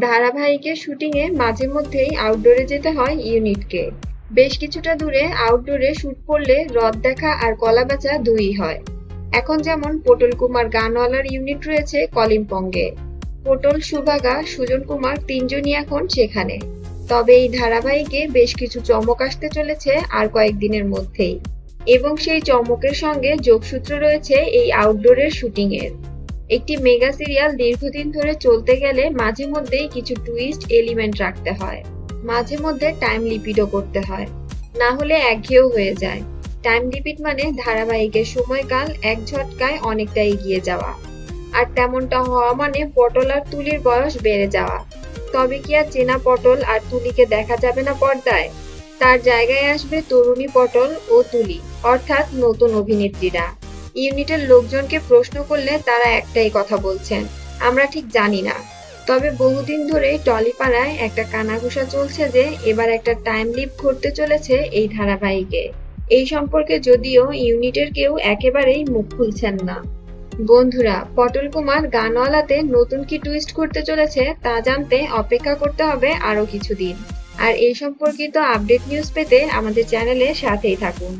ধারাবাহিকের শুটিংয়ে মাঝে মধ্যেই আউটডোরে যেতে হয় ইউনিটকে বেশ কিছুটা দূরে আউটডোরে শুট করলে হ্রদ দেখা আর কলা বেচা দুই হয়। এখন যেমন পটল কুমার গানওয়ালার ইউনিট রয়েছে কলিম্পঙ্গে পটল, সুভাগা, সুজন কুমার তিনজনই এখন সেখানে। তবে এই ধারাবাহিকে বেশ কিছু চমক আসতে চলেছে আর কয়েকদিনের মধ্যেই। এবং সেই চমকের সঙ্গে যোগসূত্র রয়েছে এই আউটডোরের শুটিং এর একটি মেগা সিরিয়াল দীর্ঘদিন ধরে চলতে গেলে মাঝে মধ্যেই কিছু টুইস্ট এলিমেন্ট রাখতে হয়। মাঝে মধ্যে টাইম লিপিডও করতে হয়। না হলে একঘেয়েও হয়ে যায়। টাইম লিপিড মানে ধারাবাহিকের সময়কাল এক ঝটকায় অনেকটা এগিয়ে যাওয়া। আর তেমনটা হওয়া মানে পটল আর তুলির বয়স বেড়ে যাওয়া। তবে কি আর চেনা পটল আর তুলিকে দেখা যাবে না পর্দায়? তার জায়গায় আসবে তরুণী পটল ও তুলি, অর্থাৎ নতুন অভিনেত্রীরা। ইউনিটের লোকজনকে প্রশ্ন করলে তারা একটাই কথা বলছেন, আমরা ঠিক জানি না। তবে বহুদিন ধরেই টলিপাড়ায় একটা কানাঘুষা চলছে যে এবার একটা টাইম লিপ ঘটতে চলেছে এই ধারাবাহিকে। এই সম্পর্কে যদিও ইউনিটের কেউ একেবারেই মুখ খুলছেন না। বন্ধুরা, পটল কুমার গানওয়ালাতে নতুন কি টুইস্ট করতে চলেছে তা জানতে অপেক্ষা করতে হবে আরও কিছুদিন। আর এই সম্পর্কিত আপডেট নিউজ পেতে আমাদের চ্যানেলের সাথেই থাকুন।